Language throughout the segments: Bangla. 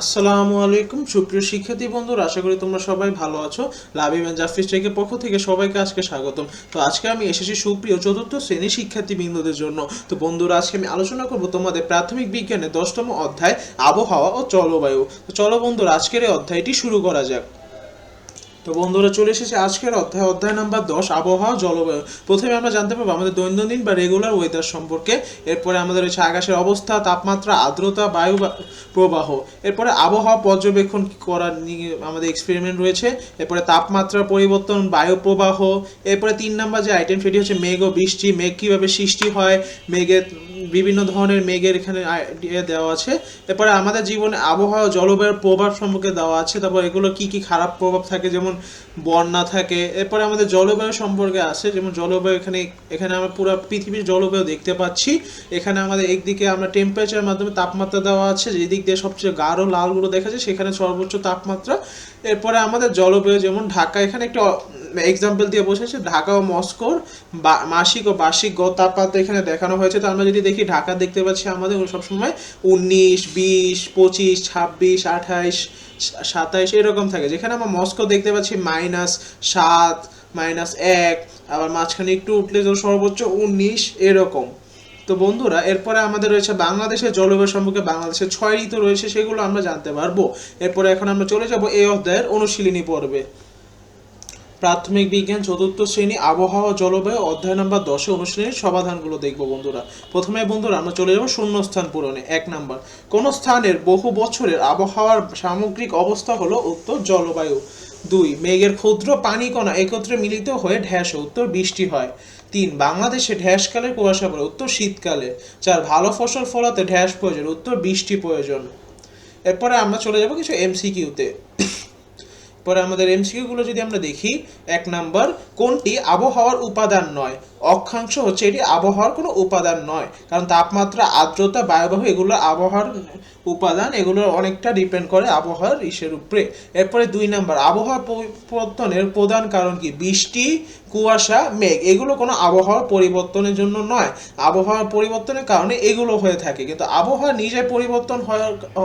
আসসালামু আলাইকুম। সুপ্রিয় শিক্ষার্থী বন্ধুরা, আশা করি তোমরা সবাই ভালো আছো। লাভি ম্যান জাফিস টেকের পক্ষ থেকে সবাইকে আজকে স্বাগতম। তো আজকে আমি এসেছি সুপ্রিয় চতুর্থ শ্রেণি শিক্ষার্থী বিন্দুদের জন্য। তো বন্ধুরা, আজকে আমি আলোচনা করব তোমাদের প্রাথমিক বিজ্ঞানের দশতম অধ্যায়, আবহাওয়া ও জলবায়ু। তো চলো বন্ধুরা, আজকের এই অধ্যায়টি শুরু করা যাক। তো বন্ধুরা চলে এসেছে আজকের অধ্যায় অধ্যায় নাম্বার দশ, আবহাওয়া, জলবায়ু। প্রথমে আমরা জানতে পারব আমাদের দৈনন্দিন বা রেগুলার ওয়েদার সম্পর্কে। এরপরে আমাদের রয়েছে আকাশের অবস্থা, তাপমাত্রা, আর্দ্রতা, বায়ু প্রবাহ। এরপরে আবহাওয়া পর্যবেক্ষণ করার নিয়ে আমাদের এক্সপেরিমেন্ট রয়েছে। এরপরে তাপমাত্রার পরিবর্তন, বায়ু প্রবাহ। এরপরে তিন নাম্বার যে আইটেম সেটি হচ্ছে মেঘ ও বৃষ্টি। মেঘ কীভাবে সৃষ্টি হয়? মেঘের বিভিন্ন ধরনের মেঘের এখানে idea দেওয়া আছে। এরপরে আমাদের জীবনে আবহাওয়া জলবায়ুর প্রভাব সম্পর্কে দেওয়া আছে। তারপর এগুলো কি কি খারাপ প্রভাব থাকে? যেমন বন্যা থাকে। এরপরে আমাদের জলবায়ু সম্পর্কে আছে। যেমন জলবায়ু এখানে এখানে আমরা পুরো পৃথিবীর জলবায়ু দেখতে পাচ্ছি। এখানে আমাদের একদিকে আমরা টেম্পারেচারের মাধ্যমে তাপমাত্রা দেওয়া আছে। যেদিক দিয়ে সবচেয়ে গাঢ় লালগুলো দেখা যায় সেখানে সর্বোচ্চ তাপমাত্রা। এরপরে আমাদের জলবায়ু, যেমন ঢাকা, এখানে একটা এক্সাম্পল দিয়ে বসেছে, ঢাকা ও মস্কোর মাসিক ও বার্ষিক গড় তাপমাত্রা এখানে দেখানো হয়েছে। তো আমরা যদি দেখি, ঢাকা দেখতে পাচ্ছি আমাদের সবসময় উনিশ, বিশ, পঁচিশ, ছাব্বিশ, আঠাইশ, সাতাইশ, এরকম থাকে। যেখানে আমরা মস্কো দেখতে পাচ্ছি, মাইনাস সাত, মাইনাস এক, আবার মাঝখানে একটু উঠলে সর্বোচ্চ উনিশ, এরকম। তো বন্ধুরা, এরপরে আমাদের রয়েছে বাংলাদেশের জলবায়ু সম্পর্কে, বাংলাদেশের ছয় ঋতু রয়েছে, সেগুলো আমরা জানতে পারব। এরপরে এখন আমরা চলে যাব এই অধ্যায়ের অনুশীলনী পর্বে। প্রাথমিক বিজ্ঞান চতুর্থ শ্রেণি আবহাওয়া জলবায়ু অধ্যায় নম্বর দশে অনুশীলনীর সমাধানগুলো দেখব বন্ধুরা। প্রথমে বন্ধুরা আমরা চলে যাব শূন্যস্থান পূরণে, এক নাম্বার। কোন স্থানের বহু বছরের আবহাওয়ার সামগ্রিক অবস্থা হলো উত্তর জলবায়ু। দুই, মেঘের ক্ষুদ্র পানিকণা একত্রে মিলিত হয়ে ঢ্যাস উত্তর বৃষ্টি হয়। তিন, বাংলাদেশে ঢ্যাসকালে কুয়াশা পড়ে, উত্তর শীতকালে। চার, ভালো ফসল ফলাতে ঢ্যাস প্রয়োজন, উত্তর বৃষ্টি প্রয়োজন। এরপরে আমরা চলে যাব কিছু এমসিকিউতে পরে আমাদের এমসিকিউ গুলো যদি আমরা দেখি, এক নাম্বার, কোনটি আবহাওয়ার উপাদান নয়? অক্ষাংশ হচ্ছে এটি আবহাওয়ার কোনো উপাদান নয়, কারণ তাপমাত্রা, আর্দ্রতা, বায়ুবাহু, এগুলো আবহাওয়ার উপাদান, এগুলো অনেকটা ডিপেন্ড করে আবহাওয়ার ইসের উপরে। এরপরে দুই নাম্বার, আবহাওয়া পরিবর্তনের প্রধান কারণ কি? বৃষ্টি, কুয়াশা, মেঘ, এগুলো কোনো আবহাওয়ার পরিবর্তনের জন্য নয়। আবহাওয়ার পরিবর্তনের কারণে এগুলো হয়ে থাকে, কিন্তু আবহাওয়া নিজে পরিবর্তন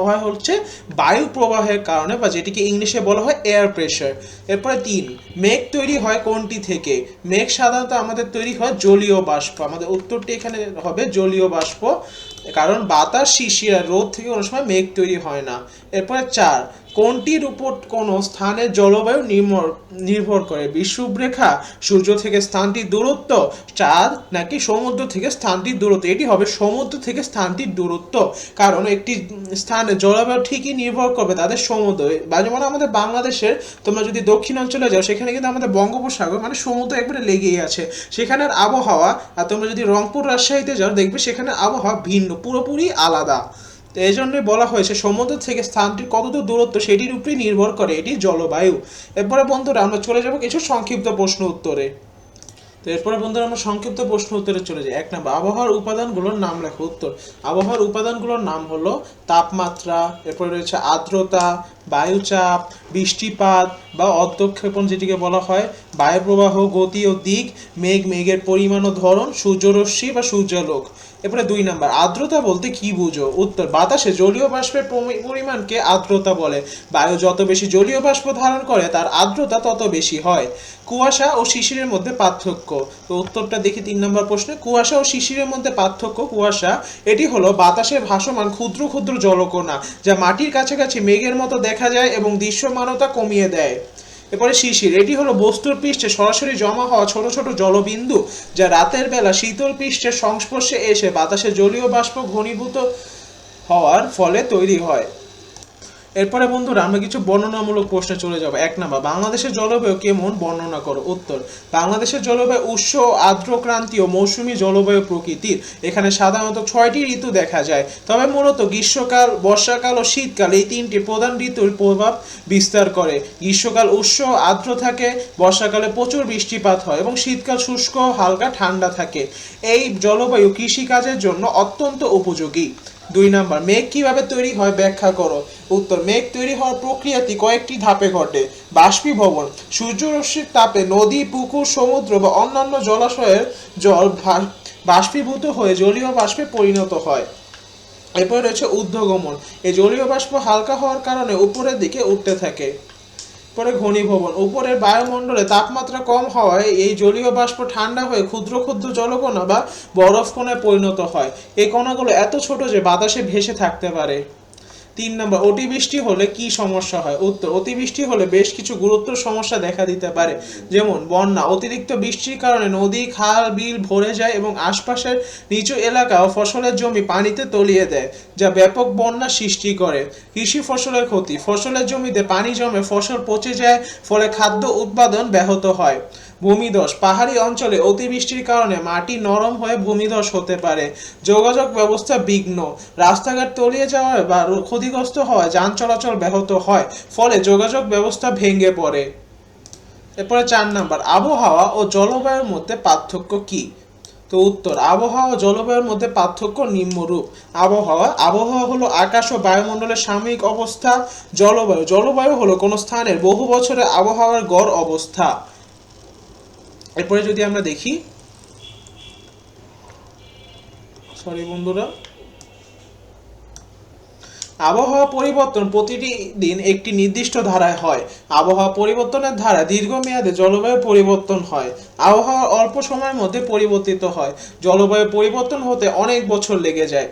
হয় হচ্ছে বায়ু প্রবাহের কারণে, বা যেটিকে ইংলিশে বলা হয় এয়ার প্রেশার এরপরে তিন, মেঘ তৈরি হয় কোনটি থেকে? মেঘ সাধারণত আমাদের তৈরি হয় জলীয় বাষ্প। আমাদের উত্তরটি এখানে হবে জলীয় বাষ্প। কারণ বাতাস, শিশিরা রোদ থেকে কোনো সময় মেঘ তৈরি হয় না। এরপরে চার কোনটির উপর কোনো স্থানের জলবায়ু নির্ভর নির্ভর করে? বিষুবরেখা সূর্য থেকে স্থানটির দূরত্ব, চাঁদ নাকি সমুদ্র থেকে স্থানটির দূরত্ব? এটি হবে সমুদ্র থেকে স্থানটির দূরত্ব। কারণ একটি স্থানে জলবায়ু ঠিকই নির্ভর করবে তাদের সমুদ্র। বা যেমন আমাদের বাংলাদেশের, তোমরা যদি দক্ষিণ অঞ্চলে যাও, সেখানে কিন্তু আমাদের বঙ্গোপসাগর মানে সমুদ্র একবারে লেগেই আছে। সেখানের আবহাওয়া, আর তোমরা যদি রংপুর রাজশাহীতে যাও, দেখবে সেখানে আবহাওয়া ভিন্ন, পুরোপুরি আলাদা। তো এই জন্যই বলা হয়েছে, সমুদ্র থেকে স্থানটির কতদূর দূরত্ব সেটির উপরেই নির্ভর করে এটি জলবায়ু। এরপরে বন্ধুরা, আমরা চলে যাব কিছু সংক্ষিপ্ত প্রশ্ন উত্তরে। তো এরপরে বন্ধুরা, আমরা সংক্ষিপ্ত প্রশ্ন উত্তরে চলে যাই। এক নম্বর, আবহাওয়ার উপাদানগুলোর নাম লেখো উত্তর। আবহাওয়ার উপাদানগুলোর নাম হলো তাপমাত্রা, এরপরে রয়েছে আর্দ্রতা বায়ুচাপ, বৃষ্টিপাত বা অধ্যক্ষেপণ যেটিকে বলা হয় বায়ু প্রবাহ গতি ও দিক, মেঘ, মেঘের পরিমাণ ও ধরন, সূর্যরশ্মি বা সূর্যালোক। এরপরে দুই নাম্বার, আর্দ্রতা বলতে কি বুঝো? উত্তর, বাতাসে জলীয় বাষ্পের পরিমাণকে আর্দ্রতা বলে। বায়ু যত বেশি জলীয় বাষ্প ধারণ করে, তার আর্দ্রতা তত বেশি হয়। কুয়াশা ও শিশিরের মধ্যে পার্থক্য। তো উত্তরটা দেখি তিন নম্বর প্রশ্নে। কুয়াশা ও শিশিরের মধ্যে পার্থক্য, কুয়াশা, এটি হলো বাতাসে ভাসমান ক্ষুদ্র ক্ষুদ্র জলকণা, যা মাটির কাছাকাছি মেঘের মতো দেখা যায় এবং দৃশ্যমানতা কমিয়ে দেয়। এরপরে শিশির এটি হলো বস্তুর পৃষ্ঠে সরাসরি জমা হওয়া ছোট ছোট জলবিন্দু, যা রাতের বেলা শীতল পৃষ্ঠের সংস্পর্শে এসে বাতাসে জলীয় বাষ্প ঘনীভূত হওয়ার ফলে তৈরি হয়। এরপরে বন্ধুরা, আমরা কিছু বর্ণনামূলক প্রশ্নে চলে যাব। এক নাম্বার, বাংলাদেশের জলবায়ু কেমন বর্ণনা করো? উত্তর, বাংলাদেশের জলবায়ু ও আর্দ্র, ক্রান্তীয়, মৌসুমী জলবায়ু প্রকৃতির। এখানে সাধারণত ছয়টি ঋতু দেখা যায়। তবে মূলত গ্রীষ্মকাল, বর্ষাকাল ও শীতকাল এই তিনটি প্রধান ঋতুর প্রভাব বিস্তার করে। গ্রীষ্মকাল ও আর্দ্র থাকে, বর্ষাকালে প্রচুর বৃষ্টিপাত হয় এবং শীতকাল শুষ্ক, হালকা ঠান্ডা থাকে। এই জলবায়ু কৃষিকাজের জন্য অত্যন্ত উপযোগী। দুই নাম্বার, মেঘ কীভাবে তৈরি হয় ব্যাখ্যা করো। উত্তর, মেঘ তৈরি হওয়ার প্রক্রিয়াটি কয়েকটি ধাপে ঘটে। বাষ্পীভবন, সূর্যরশ্মির তাপে নদী, পুকুর, সমুদ্র বা অন্যান্য জলাশয়ের জল বাষ্পীভূত হয়ে জলীয় বাষ্পে পরিণত হয়। এরপরে রয়েছে ঊর্ধ্বগমন, এই জলীয় বাষ্প হালকা হওয়ার কারণে উপরের দিকে উঠতে থাকে। পরে ঘনীভবন। উপরের বায়ুমণ্ডলে তাপমাত্রা কম হওয়ায় এই জলীয় বাষ্প ঠান্ডা হয়ে ক্ষুদ্র ক্ষুদ্র জলকণা বা বরফ কণায় পরিণত হয়। এই কণাগুলো এত ছোট যে বাতাসে ভেসে থাকতে পারে। তিন নম্বর, অতিবৃষ্টি হলে কি সমস্যা হয়? উত্তর, অতিবৃষ্টি হলে বেশ কিছু গুরুত্ব সমস্যা দেখা দিতে পারে। যেমন, বন্যা, অতিরিক্ত বৃষ্টির কারণে নদী, খাল, বিল ভরে যায় এবং আশপাশের নিচু এলাকা ও ফসলের জমি পানিতে তলিয়ে দেয়, যা ব্যাপক বন্যা সৃষ্টি করে। কৃষি ফসলের ক্ষতি, ফসলের জমিতে পানি জমে ফসল পচে যায়, ফলে খাদ্য উৎপাদন ব্যাহত হয়। ভূমিধস। পাহাড়ি অঞ্চলে অতিবৃষ্টির কারণে মাটি নরম হয়ে ভূমিধস হতে পারে। যোগাযোগ ব্যবস্থা বিঘ্ন। রাস্তাঘাট তলিয়ে যাওয়ায় বা ক্ষতিগ্রস্ত হওয়ায় যান চলাচল ব্যাহত হয়, ফলে যোগাযোগ ব্যবস্থা ভেঙে পড়ে। এরপরে চার নাম্বার, আবহাওয়া ও জলবায়ুর মধ্যে পার্থক্য কি? তো উত্তর, আবহাওয়া ও জলবায়ুর মধ্যে পার্থক্য নিম্নরূপ। আবহাওয়া আবহাওয়া হলো আকাশ ও বায়ুমণ্ডলের সাময়িক অবস্থা। জলবায়ু জলবায়ু হলো কোনো স্থানের বহু বছরের আবহাওয়ার গড় অবস্থা। এরপরে যদি আমরা দেখি সরি বন্ধুরা, আবহাওয়া পরিবর্তন প্রতিটি দিন একটি নির্দিষ্ট ধারায় হয়। আবহাওয়া পরিবর্তনের ধারা দীর্ঘমেয়াদে জলবায়ু পরিবর্তন হয়। আবহাওয়া অল্প সময়ের মধ্যে পরিবর্তিত হয়। জলবায়ু পরিবর্তন হতে অনেক বছর লেগে যায়।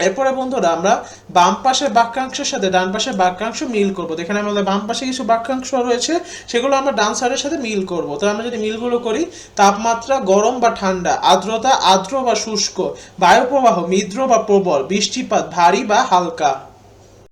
এরপরে বন্ধুরা আমরা বাম পাশের বাক্যাংশের সাথে ডান পাশের বাক্যাংশ মিল করব। এখানে আমাদের বাম পাশে কিছু বাক্যাংশ রয়েছে, সেগুলো আমরা ডান সাইডের সাথে মিল করব। তো আমরা যদি মিলগুলো করি, তাপমাত্রা গরম বা ঠান্ডা, আর্দ্রতা আর্দ্র বা শুষ্ক, বায়ুপ্রবাহ মিদ্র বা প্রবল, বৃষ্টিপাত ভারী বা হালকা।